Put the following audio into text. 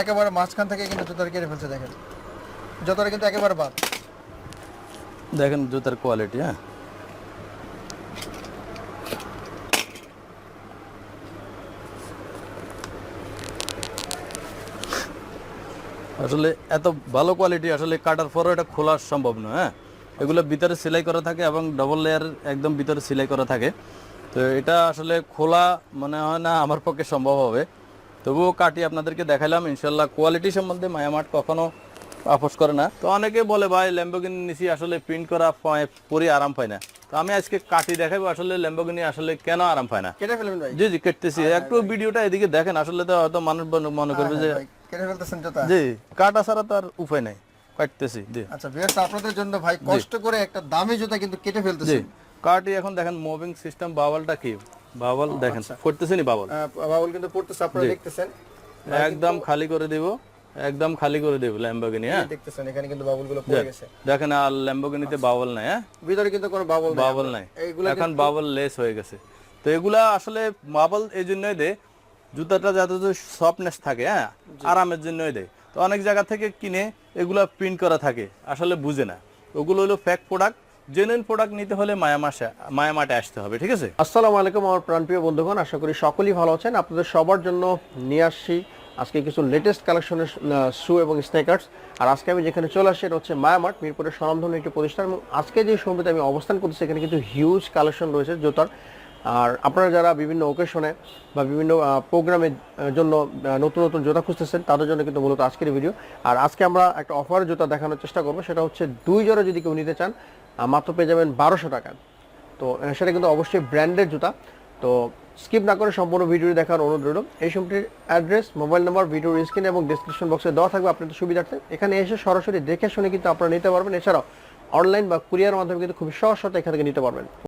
একেবারে মাঝখান থেকে কিন্তু জুতাটা কেটে ফেলছে, দেখেন। জুতাটা কিন্তু একেবারে বাদ। দেখেন জুতার কোয়ালিটি হ্যাঁ। আসলে এত ভালো কোয়ালিটি আসলে কাটার পরও এটা খোলা সম্ভব নয় হ্যাঁ। এগুলো ভিতরে সেলাই করা থাকে এবং ডবল লেয়ার একদম ভিতরে সেলাই করা থাকে। তো এটা আসলে খোলা মনে হয় না, আমার পক্ষে সম্ভব হবে। তবুও কাটি আপনাদেরকে দেখালাম ইনশাল্লাহ কোয়ালিটি সম্বন্ধে মায়ামাট কখনো আপোষ করে না। তো অনেকে বলে ভাই ল্যাম্বোগিনি নিচে আসলে প্রিন্ট করা পরি আরাম পায় না। তো আমি আজকে কাটি দেখাবো আসলে ল্যাম্বোগিনি আসলে কেন আরাম পায় না। কেটে ফেলবেন ভাই। জি জি কেটতেছি। একটু ভিডিওটা এদিকে দেখেন আসলে তো হয়তো মানুষ মনে- করবে যে কেটে ফেলতেছেন জুতা জি কাটা ছাড়া তো আর উপায় নাই। কাটতেছি জি। আচ্ছা ভিউয়ার্স আপনাদের জন্য ভাই কষ্ট করে একটা দামি জুতা কিন্তু কেটে জি। ফেলতেছেন। কাটি এখন দেখেন মুভিং সিস্টেম বাবলটা কি? বাবল দেখেন করতেছি নি বাবল। আহ, কিন্তু পড়তেছে আপনারা দেখতেছেন। একদম খালি করে দিব একদম খালি করে দিব ল্যাম্বোগিনি হ্যাঁ? দেখতেছেন এখানে কিন্তু বাবুলগুলো পড়ে গেছে। দেখেন আর ল্যাম্বোগিনিতে বাবল নাই হ্যাঁ? ভিতরে কিন্তু কোনো বাবুল নেই বাবল নাই। এইগুলা এখন বাবল লেস হয়ে গেছে। তো এগুলা আসলে বাবল এই জন্যই দেয় জুতাটা যাতে সফটনেস থাকে হ্যাঁ? আরামের জন্যই দেয় তো অনেক জায়গা থেকে কিনে এগুলা প্রিন্ট করা থাকে আসলে বুঝে না। ওগুলো হলো ফ্যাক প্রোডাক্ট জেনুইন প্রোডাক্ট নিতে হলে মায়ামাসে মায়ামাটে আসতে হবে, ঠিক আছে? আসসালামু আলাইকুম আমার প্রাণপ্রিয় বন্ধুগণ, আশা করি সকলেই ভালো আছেন। আপনাদের সবার জন্য নিয়ে আসছি আজকে কিছু লেটেস্ট কালেকশনের শু এবং স্নেকার্স আর আজকে আমি যেখানে চলে আসি, এটা হচ্ছে মায়ামার্ট মিরপুরের স্বনামধন্য একটি প্রতিষ্ঠান। এবং আজকে যে সময়তে আমি অবস্থান করছি, সেখানে কিন্তু হিউজ কালেকশন রয়েছে জুতার। আর আপনারা যারা বিভিন্ন ওকেশনে বা বিভিন্ন প্রোগ্রামের জন্য নতুন নতুন জুতা খুঁজতেছেন, তাদের জন্য কিন্তু মূলত আজকের ভিডিও আর আজকে আমরা একটা অফারের জুতা দেখানোর চেষ্টা করব। সেটা হচ্ছে দুই জোড়া যদি কেউ নিতে চান মাত্র পেয়ে যাবেন বারোশো টাকা। তো সেটা কিন্তু অবশ্যই ব্র্যান্ডের জুতা। তো স্কিপ না করে সম্পূর্ণ ভিডিওটি দেখার অনুরোধ রইল। এই সময়টির অ্যাড্রেস মোবাইল নাম্বার ভিডিওর স্ক্রিন এবং ডিসক্রিপশন বক্সে দেওয়া থাকবে আপনাদের সুবিধার্থে। এখানে এসে সরাসরি দেখে শুনে কিন্তু আপনারা নিতে পারবেন। এছাড়াও অনলাইন বা কুরিয়ার মাধ্যমে কিন্তু খুব সহজ সাথে এখান থেকে নিতে পারবেন।